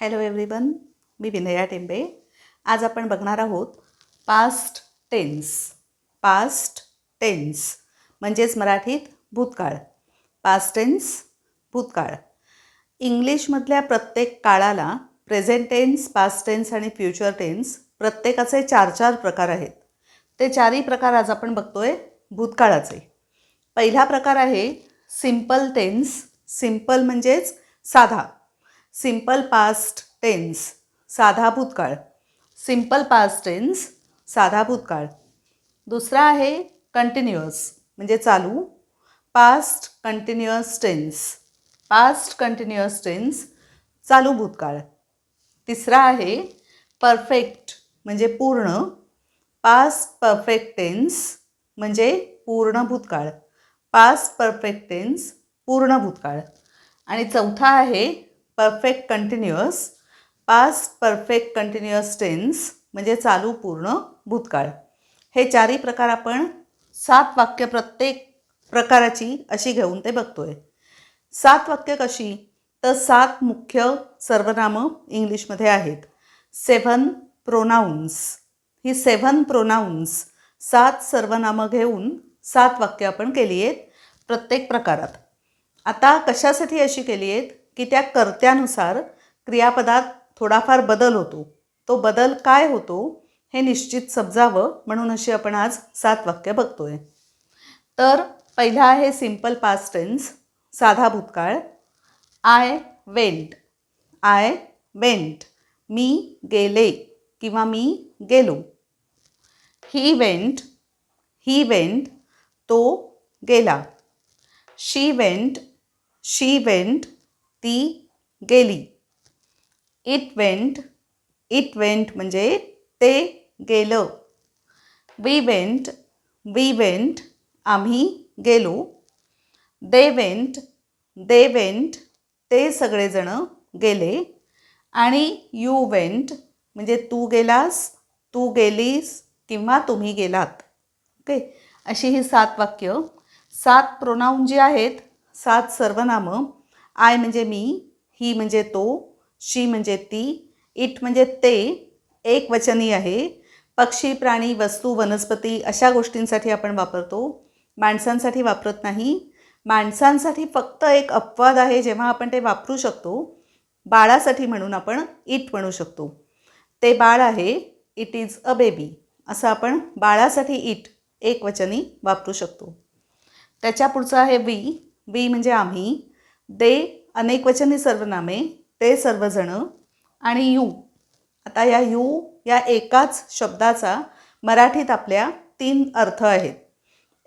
Hello everyone मी विनया टेंबे. आज आपण बघणार आहोत पास्ट टेन्स पास्ट टेन्स म्हणजेच मराठीत भूतकाळ. पास्ट टेन्स भूतकाळ. इंग्लिशमधल्या प्रत्येक काळाला प्रेझेंट टेन्स पास्ट टेन्स आणि फ्युचर टेन्स प्रत्येकाचे चार चार प्रकार आहेत. ते चारही प्रकार आज आपण बघतोय भूतकाळाचे. पहिला प्रकार आहे सिंपल टेन्स सिंपल म्हणजेच साधा. सिंपल पास्ट टेन्स साधा भूतकाळ. सिंपल पास्ट टेन्स साधा भूतकाळ. दुसरा आहे कंटिन्युअस म्हणजे चालू. Past continuous tense past continuous tense चालू भूतकाळ. तिसरा आहे परफेक्ट म्हणजे पूर्ण. पास्ट परफेक्ट टेन्स म्हणजे पूर्ण भूतकाळ. पास्ट परफेक्ट टेन्स पूर्ण भूतकाळ. आणि चौथा आहे perfect continuous past perfect continuous tense म्हणजे चालू पूर्ण भूतकाळ. हे चारही प्रकार आपण सात वाक्य प्रत्येक प्रकाराची अशी घेऊन ते बघतोय. सात वाक्य कशी? तर सात मुख्य सर्वनामं इंग्लिशमध्ये आहेत. सेव्हन प्रोनाऊन्स ही सेव्हन प्रोनाऊन्स सात सर्वनामं घेऊन सात वाक्य आपण केली आहेत प्रत्येक प्रकारात. आता कशासाठी अशी केली आहेत? की त्या कर्त्यानुसार क्रियापदात थोडाफार बदल होतो. तो बदल काय होतो हे निश्चित समजावं म्हणून अशी आपण आज सात वाक्य बघतोय. तर पहिला आहे सिंपल पास्ट टेन्स साधा भूतकाळ. आय वेंट आय वेंट मी गेले किंवा मी गेलो. ही वेंट ही वेंट तो गेला. शी वेंट शी वेंट ती गेली. इट वेंट इट वेंट म्हणजे ते गेलं. वी वेंट वी वेंट आम्ही गेलो. दे वेंट दे वेंट ते सगळेजणं गेले. आणि यू वेंट म्हणजे तू गेलास तू गेलीस किंवा तुम्ही गेलात. ओके अशी ही सात वाक्य. सात प्रोनाऊन जी आहेत सात सर्वनामं आय म्हणजे मी ही म्हणजे तो शी म्हणजे ती इट म्हणजे ते एक वचनी आहे. पक्षी प्राणी वस्तू वनस्पती अशा गोष्टींसाठी आपण वापरतो. माणसांसाठी वापरत नाही. माणसांसाठी फक्त एक अपवाद आहे जेव्हा आपण ते वापरू शकतो. बाळासाठी म्हणून आपण इट म्हणू शकतो. ते बाळ आहे इट इज अ बेबी असं आपण बाळासाठी इट एक वचनी वापरू शकतो. त्याच्या पुढचं आहे वी वी म्हणजे आम्ही. दे अनेकवचनी सर्वनामे ते सर्वजणं. आणि यू. आता या यू या एकाच शब्दाचा मराठीत आपल्या तीन अर्थ आहेत.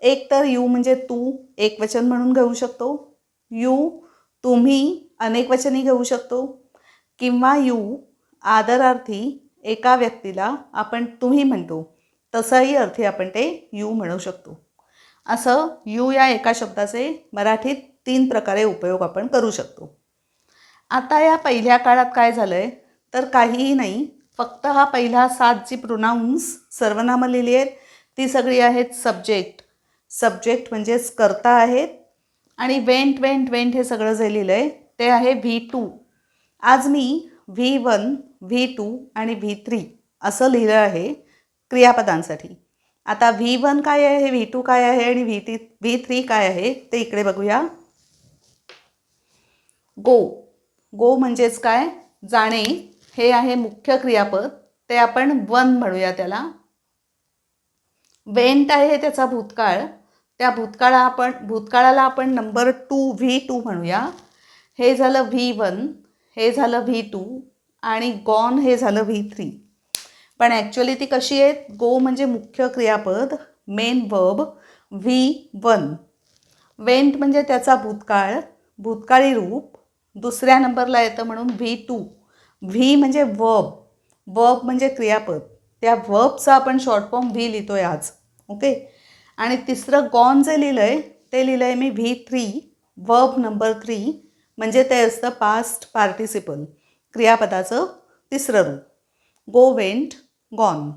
एक तर यू म्हणजे तू एकवचन म्हणून घेऊ शकतो. यू तुम्ही अनेकवचनी घेऊ शकतो. किंवा यू आदरार्थी एका व्यक्तीला आपण तुम्ही म्हणतो. तसाही अर्थी आपण ते यू म्हणू शकतो. असं यू या एका शब्दाचे मराठीत तीन प्रकारे उपयोग आपण करू शकतो. आता या पहिल्या काळात काय झालं आहे तर काहीही नाही फक्त हा पहिला सात जी प्रोनाऊन्स सर्वनामं लिहिली आहेत. ती सगळी आहेत सब्जेक्ट सब्जेक्ट म्हणजेच कर्ता आहेत. आणि वेंट वेंट वेंट हे सगळं जे लिहिलं आहे ते आहे व्ही टू आज मी व्ही वन व्ही टू आणि व्ही थ्री असं लिहिलं आहे क्रियापदांसाठी. आता व्ही वन काय आहे? व्ही टू काय आहे? आणि व्ही टी व्ही थ्री काय आहे? ते इकडे बघूया. गो. गो म्हणजेच काय? जाणे. हे आहे मुख्य क्रियापद. ते आपण वन म्हणूया त्याला. वेंट आहे त्याचा भूतकाळ. त्या भूतकाळा आपण भूतकाळाला आपण नंबर टू व्ही टू म्हणूया. हे झालं व्ही वन हे झालं व्ही टू आणि गॉन हे झालं व्ही थ्री. पण ॲक्च्युली ती कशी आहेत? गो म्हणजे मुख्य क्रियापद main verb V one. Went म्हणजे त्याचा भूतकाळ भूतकाळी रूप दुसऱ्या नंबरला येतं म्हणून व्ही टू व्ही म्हणजे वर्ब वर्ब म्हणजे क्रियापद. त्या वर्बचा आपण शॉर्ट फॉर्म व्ही लिहितो आहे आज. ओके आणि तिसरं गॉन जे लिहिलं आहे ते लिहिलं आहे मी V three verb number three म्हणजे ते असतं पास्ट पार्टिसिपल क्रियापदाचं तिसरं रूप. गो वेंट गॉन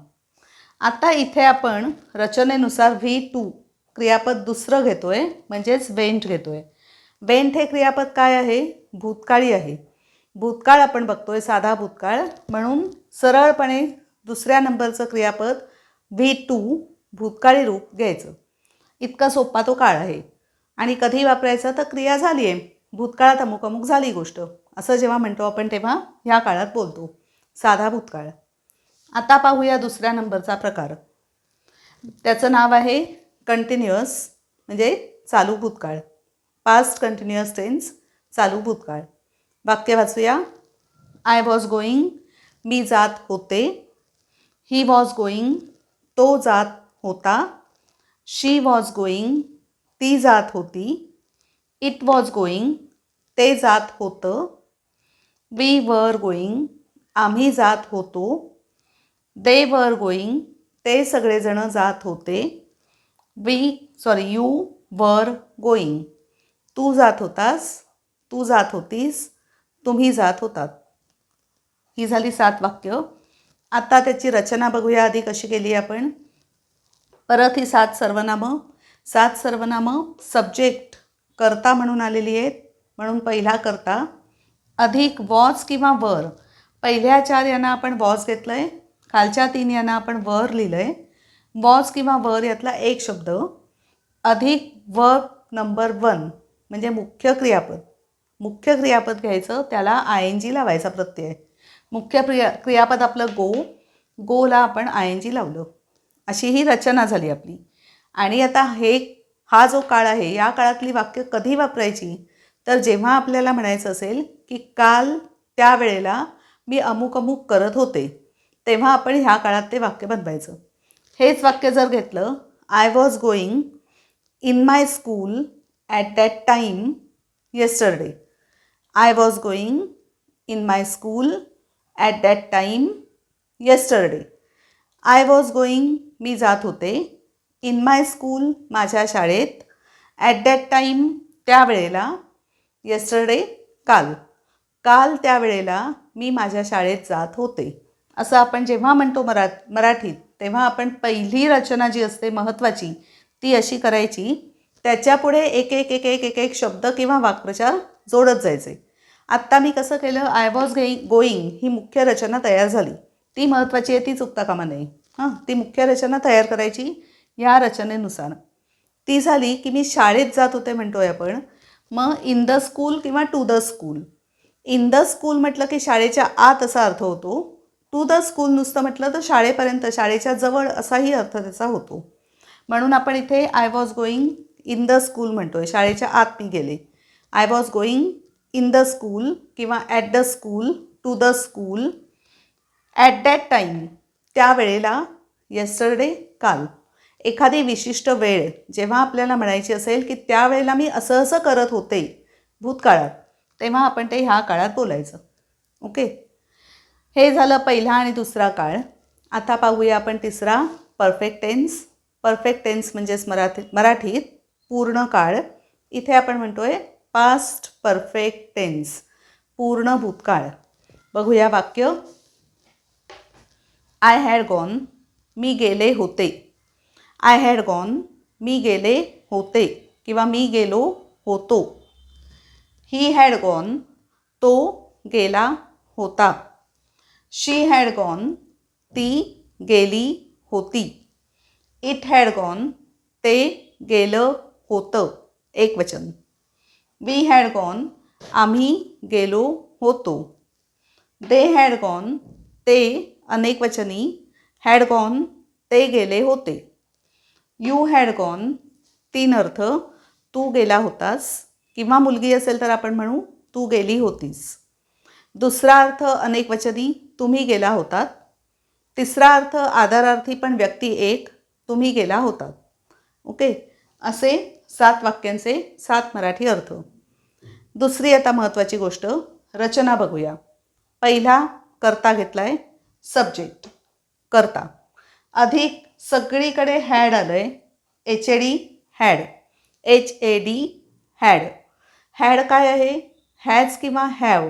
आता इथे आपण रचनेनुसार व्ही टू क्रियापद दुसरं घेतो आहे म्हणजेच वेंट घेतो आहे वेंट हे क्रियापद काय आहे? भूतकाळी आहे. भूतकाळ आपण बघतोय साधा भूतकाळ. म्हणून सरळपणे दुसऱ्या नंबरचं क्रियापद व्ही टू भूतकाळी रूप घ्यायचं. इतका सोपा तो काळ आहे. आणि कधी वापरायचा? तर क्रिया झाली आहे. भूतकाळात अमुक अमुक झाली गोष्ट. असं जेव्हा म्हणतो आपण तेव्हा ह्या काळात बोलतो. साधा भूतकाळ. आता पाहूया दुसऱ्या नंबरचा प्रकार. त्याचं नाव आहे कंटिन्युअस म्हणजे चालू भूतकाळ. पास्ट कंटिन्युअस टेन्स चालू भूतकाळ. वाक्य वाचूया. आय वॉज गोईंग मी जात होते. ही वॉज गोईंग तो जात होता. शी वॉज गोईंग ती जात होती. इट वॉज गोईंग ते जात होतं. वी वर गोईंग आम्ही जात होतो. दे वर गोईंग ते सगळेजणं जात होते. We sorry you were going तू जात होतास. तू जात होतीस तुम्ही जात होतात. ही झाली सात वाक्य. आता त्याची रचना बघूया आधी कशी केली आपण. परत ही सात सर्वनामं. सात सर्वनामं सब्जेक्ट करता म्हणून आलेली आहेत म्हणून पहिला करता. अधिक वॉज किंवा वर पहिल्या चार यांना आपण वॉज घेतलं आहे खालच्या तीन यांना आपण वर लिहिलं आहे वॉज किंवा वर यातला एक शब्द. अधिक व नंबर वन म्हणजे मुख्य क्रियापद. मुख्य क्रियापद घ्यायचं त्याला आय एन जी लावायचा प्रत्यय. मुख्य क्रिया क्रियापद आपलं गो गोला आपण आय एन जी लावलं. अशी ही रचना झाली आपली. आणि आता हे हा जो काळ आहे या काळातली वाक्य कधी वापरायची? तर जेव्हा आपल्याला म्हणायचं असेल की काल त्यावेळेला मी अमुक अमुक करत होते तेव्हा आपण ह्या काळात ते वाक्य बनवायचं. हेच वाक्य जर घेतलं I was going in my school at that time yesterday I was going in my school at that time yesterday I was going मी जात होते इन माय स्कूल माझ्या शाळेत. ॲट दॅट टाईम त्यावेळेला येस्टरडे काल. काल त्यावेळेला मी माझ्या शाळेत जात होते. असं आपण जेव्हा म्हणतो मरा मराठीत तेव्हा आपण पहिली रचना जी असते महत्त्वाची ती अशी करायची त्याच्यापुढे एक एक एक एक एक एक शब्द किंवा वाक्प्रचार जोडत जायचे. आत्ता मी कसं केलं? आय वॉज गेईंग गोईंग ही मुख्य रचना तयार झाली. ती महत्त्वाची आहे ती चुकता कामा नये हां ती मुख्य रचना तयार करायची या रचनेनुसार. ती झाली की मी शाळेत जात होते म्हणतो आहे आपण. मग इन द स्कूल किंवा to the school in the school म्हटलं की शाळेच्या आत असा अर्थ होतो. टू द स्कूल नुसतं म्हटलं तर शाळेपर्यंत शाळेच्या जवळ असाही अर्थ त्याचा होतो. म्हणून आपण इथे I was going in the school म्हणतो आहे शाळेच्या आत मी गेले. I was going in the school किंवा at the school to the school at that time त्यावेळेला येस्टरडे काल. एखादी विशिष्ट वेळ जेव्हा आपल्याला म्हणायची असेल की त्यावेळेला मी असं असं करत होते भूतकाळात तेव्हा आपण ते ह्या काळात बोलायचं. ओके हे झालं पहिला आणि दुसरा काळ. आता पाहूया आपण तिसरा परफेक्ट टेन्स परफेक्ट टेन्स म्हणजेच मराठी मराठीत पूर्ण काळ. इथे आपण म्हणतो आहे पास्ट परफेक्ट टेन्स पूर्ण भूतकाळ. बघूया वाक्य. आय हॅड गॉन मी गेले होते. आय हॅड गॉन मी गेले होते किंवा मी गेलो होतो. ही हॅड गॉन तो गेला होता. शी हॅड गॉन ती गेली होती. इट हॅड गॉन ते गेलं होतं. एक वचन. वी हॅड गॉन आम्ही गेलो होतो. दे हॅड गॉन ते अनेक वचनी हॅड गॉन ते गेले होते. यू हॅड गॉन तीन अर्थ तू गेला होतास. किंवा मुलगी असेल तर आपण म्हणू तू गेली होतीस. दुसरा अर्थ अनेक वचनी तुम्ही गेला होतात. तिसरा अर्थ आधारार्थी पण व्यक्ती एक तुम्ही गेला होतात. ओके असे सात वाक्यांचे सात मराठी अर्थ. दुसरी आता महत्त्वाची गोष्ट रचना बघूया. पहिला करता घेतला आहे सब्जेक्ट करता. अधिक सगळीकडे हॅड आलं आहे H A D had H A D had had काय आहे? हॅज किंवा हॅव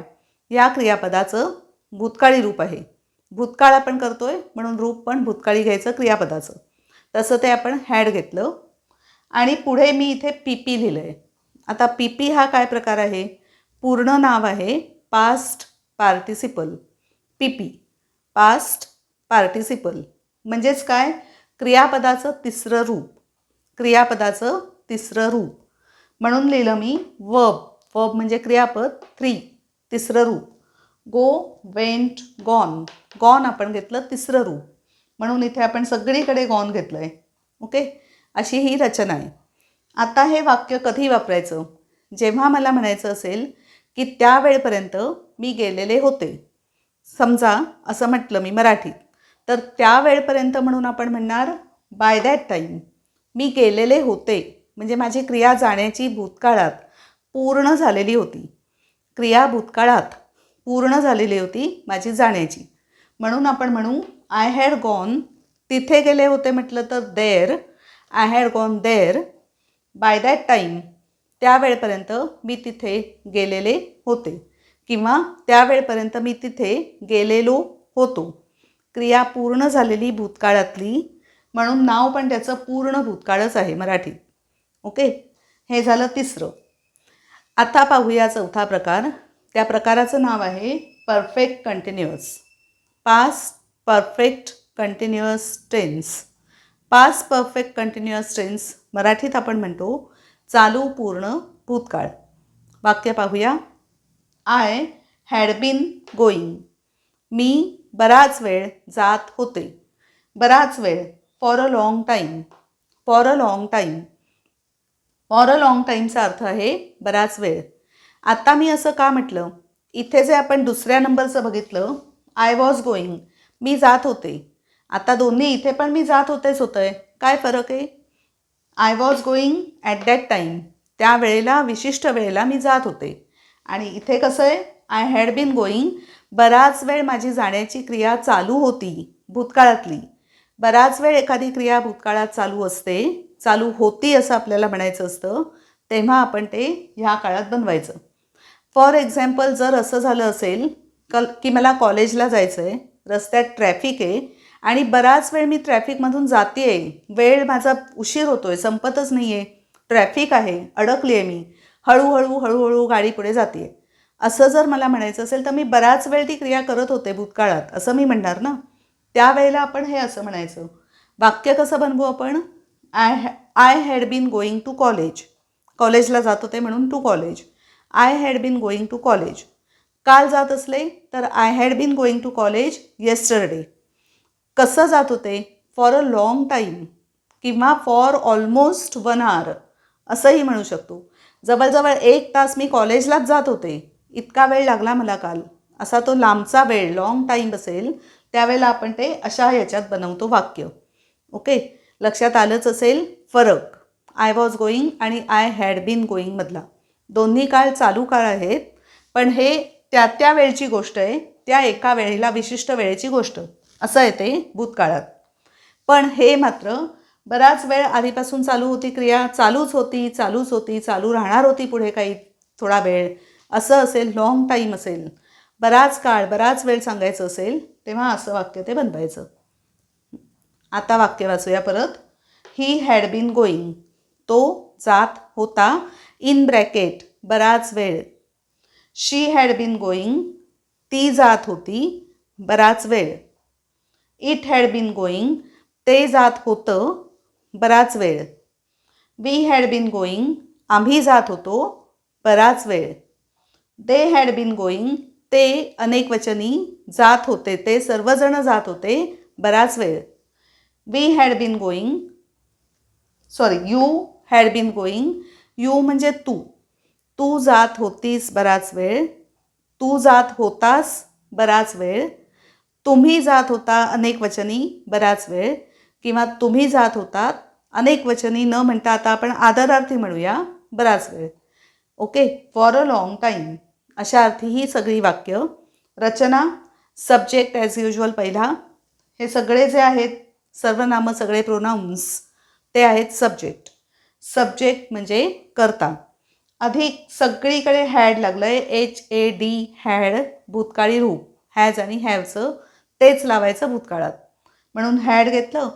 या क्रियापदाचं भूतकाळी रूप आहे. भूतकाळ आपण करतो आहे म्हणून रूप पण भूतकाळी घ्यायचं क्रियापदाचं. तसं ते आपण हॅड घेतलं. आणि पुढे मी इथे पी पी लिहिलं आहे आता पी पी हा काय प्रकार आहे? पूर्ण नाव आहे past participle P P. Past participle म्हणजेच काय? क्रियापदाचं तिसरं रूप. क्रियापदाचं तिसरं रूप. म्हणून लिहिलं मी वब वब म्हणजे क्रियापद. थ्री तिसरं रूप. गो वेंट गॉन गॉन आपण घेतलं तिसरं रूप. म्हणून इथे आपण सगळीकडे गॉन घेतलं आहे ओके अशी ही रचना आहे. आता हे वाक्य कधी वापरायचं? जेव्हा मला म्हणायचं असेल की त्या वेळपर्यंत मी गेलेले होते. समजा असं म्हटलं मी मराठीत तर त्या वेळपर्यंत म्हणून आपण म्हणणार बाय दॅट टाईम मी गेलेले होते. म्हणजे माझी क्रिया जाण्याची भूतकाळात पूर्ण झालेली होती. क्रिया भूतकाळात पूर्ण झालेली होती माझी जाण्याची. म्हणून आपण म्हणू आय हॅड गॉन तिथे गेले होते म्हटलं तर there I had gone there by that time त्या वेळेपर्यंत मी तिथे गेलेले होते. किंवा त्या वेळेपर्यंत मी तिथे गेलेलो होतो. क्रिया पूर्ण झालेली भूतकाळातली म्हणून नाव पण त्याचं पूर्ण भूतकाळच आहे मराठीत ओके हे झालं तिसरं. आता पाहूया चौथा प्रकार. त्या प्रकाराचं नाव आहे perfect continuous past perfect continuous tense पाच परफेक्ट कंटिन्युअस टेन्स मराठीत आपण म्हणतो चालू पूर्ण भूतकाळ. वाक्य पाहूया. आय हॅड बीन गोईंग मी बराच वेळ जात होते. बराच वेळ for a long time for a long time for a long टाईमचा अर्थ आहे बराच वेळ. आत्ता मी असं का म्हटलं? इथे जे आपण दुसऱ्या नंबरचं बघितलं आय वॉज गोईंग मी जात होते. आता दोन्ही इथे पण मी जात होतेच होतं काय फरक आहे? I was going at that time त्या वेळेला विशिष्ट वेळेला मी जात होते. आणि इथे कसं आहे? आय हॅड बीन गोईंग बराच वेळ माझी जाण्याची क्रिया चालू होती भूतकाळातली. बराच वेळ एखादी क्रिया भूतकाळात चालू असते चालू होती असं आपल्याला म्हणायचं असतं तेव्हा आपण ते ह्या काळात बनवायचं. फॉर एक्झाम्पल जर असं झालं असेल कल की मला कॉलेजला जायचं आहे रस्त्यात ट्रॅफिक आहे आणि बराच वेळ मी ट्रॅफिकमधून जाते आहे वेळ माझा उशीर होतो आहे संपतच नाही आहे ट्रॅफिक आहे अडकली आहे मी. हळूहळू हळूहळू गाडी पुढे जाते आहे असं जर मला म्हणायचं असेल तर मी बराच वेळ ती क्रिया करत होते भूतकाळात असं मी म्हणणार ना? त्यावेळेला आपण हे असं म्हणायचं. वाक्य कसं बनवू आपण? I had I had been going to college कॉलेजला जात होते म्हणून to college I had been going to college काल जात असले तर I had been going to college yesterday कसं जात होते? फॉर अ लाँग टाईम किंवा फॉर ऑलमोस्ट वन आवर असंही म्हणू शकतो. जवळजवळ एक तास मी कॉलेजलाच जात होते. इतका वेळ लागला मला काल. असा तो लांबचा वेळ लाँग टाईम असेल त्यावेळेला आपण ते अशा ह्याच्यात बनवतो वाक्य. ओके लक्षात आलंच असेल फरक. आय वॉज गोईंग आणि आय हॅड बीन गोईंगमधला दोन्ही काळ चालू काळ आहेत पण हे त्या त्या वेळची गोष्ट आहे त्या एका वेळेला विशिष्ट वेळेची गोष्ट. असं आहे ते भूतकाळात. पण हे मात्र बराच वेळ आधीपासून चालू होती क्रिया चालूच होती चालूच होती चालू राहणार होती पुढे काही थोडा वेळ. असं असेल लाँग टाईम असेल बराच काळ बराच वेळ सांगायचं असेल तेव्हा असं वाक्य ते बनवायचं. आता वाक्य वाचूया परत. ही हॅड बीन गोईंग तो जात होता. इन ब्रॅकेट बराच वेळ. शी हॅड बीन गोईंग ती जात होती. बराच वेळ. इट हॅड बीन गोईंग ते जात होतं बराच वेळ. वी हॅड बीन गोईंग आम्ही जात होतो बराच वेळ. दे हॅड बीन गोईंग ते अनेक वचनी जात होते. ते सर्वजण जात होते बराच वेळ. We had been going sorry you had been going you म्हणजे तू. तू जात होतीस बराच वेळ. तू जात होतास बराच वेळ. तुम्ही जात होता अनेक वचनी बराच वेळ किंवा तुम्ही जात होतात अनेक वचनी न म्हणता आता आपण आदरार्थी म्हणूया बराच वेळ. Okay for a long time अशा अर्थी ही सगळी वाक्य. रचना सब्जेक्ट ॲज युजल पहिला. हे सगळे जे आहेत सर्वनामं सगळे प्रोनाऊन्स ते आहेत सब्जेक्ट सब्जेक्ट म्हणजे करता. अधिक सगळीकडे हॅड लागलं आहे एच ए डी हॅड भूतकाळी रूप. हॅज आणि हॅवचं तेच लावायचं भूतकाळात. म्हणून हॅड घेतलं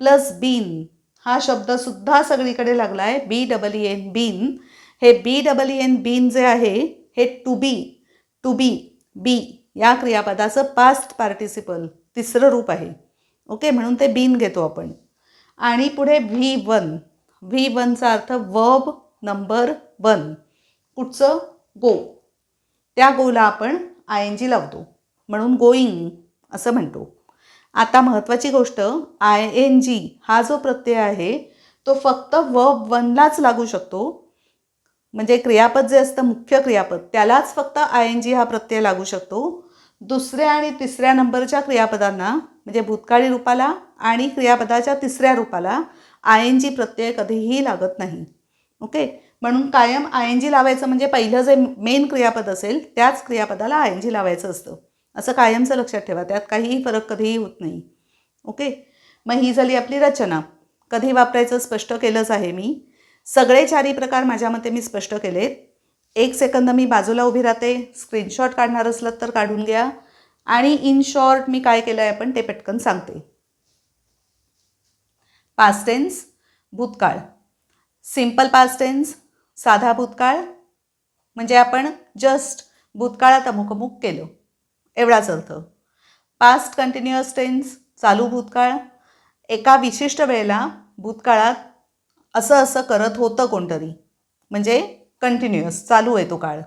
प्लस बीन हा शब्दसुद्धा सगळीकडे लागला आहे B double E N bean हे B double E N bean जे आहे हे टू बी टू बी बी या क्रियापदाचं पास्ट पार्टिसिपल तिसरं रूप आहे. ओके म्हणून ते बीन घेतो आपण. आणि पुढे व्ही वन व्ही वनचा अर्थ वब नंबर वन कुठचं? गो त्या गोला आपण आय एन जी लावतो. म्हणून गोईंग असं म्हणतो. आता महत्त्वाची गोष्ट आय एन जी हा जो प्रत्यय आहे तो फक्त व वनलाच लागू शकतो. म्हणजे क्रियापद जे असतं मुख्य क्रियापद त्यालाच फक्त आय एन जी हा प्रत्यय लागू शकतो. दुसऱ्या आणि तिसऱ्या नंबरच्या क्रियापदांना म्हणजे भूतकाळी रूपाला आणि क्रियापदाच्या तिसऱ्या रूपाला आय एन जी प्रत्यय कधीही लागत नाही. ओके? म्हणून कायम आय एन जी लावायचं म्हणजे पहिलं जे मेन क्रियापद असेल त्याच क्रियापदाला आय एन जी लावायचं असतं. असं कायमचं लक्षात ठेवा त्यात काहीही फरक कधीही होत नाही. ओके? मग ही झाली आपली रचना. कधी वापरायचं स्पष्ट केलंच आहे मी. सगळे चारही प्रकार माझ्या मते मी स्पष्ट केलेत. एक सेकंद मी बाजूला उभी राहते. स्क्रीनशॉट काढणार असलं तर काढून घ्या. आणि इन शॉर्ट मी काय केलं आहे आपण ते पटकन सांगते. पास्ट टेन्स भूतकाळ. सिंपल पास्ट टेन्स साधा भूतकाळ. म्हणजे आपण जस्ट भूतकाळात अमुक अमुक केलं. एवढाच अर्थ पास्ट कंटिन्युअस टेन्स चालू भूतकाळ. एका विशिष्ट वेळेला भूतकाळात असं असं करत होतं कोणतरी. म्हणजे कंटिन्युअस चालू आहे तो काळ.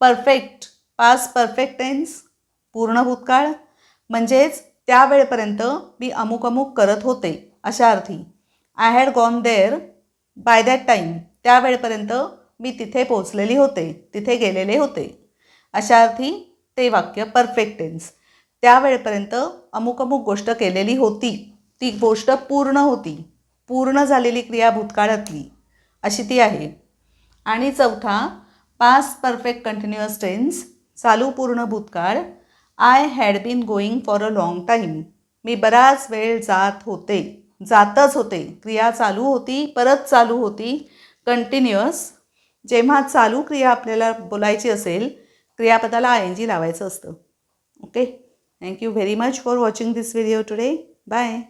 परफेक्ट पास्ट परफेक्ट टेन्स पूर्ण भूतकाळ. म्हणजेच त्या वेळेपर्यंत मी अमुक अमुक करत होते अशा अर्थी. I had gone there by that time त्या वेळेपर्यंत मी तिथे पोचलेली होते तिथे गेलेले होते. अशा अर्थी ते वाक्य परफेक्ट टेन्स त्यावेळेपर्यंत अमुक अमुक गोष्ट केलेली होती. ती गोष्ट पूर्ण होती. पूर्ण झालेली क्रिया भूतकाळातली. अशी ती आहे. आणि चौथा पास परफेक्ट कंटिन्युअस टेन्स चालू पूर्ण भूतकाळ I had been going for a long time मी बराच वेळ जात होते. जातच होते. क्रिया चालू होती परत चालू होती. कंटिन्युअस जेव्हा चालू क्रिया आपल्याला बोलायची असेल क्रियापदाला आय एन जी लावायचं असतं. Okay thank you very much for watching this video today bye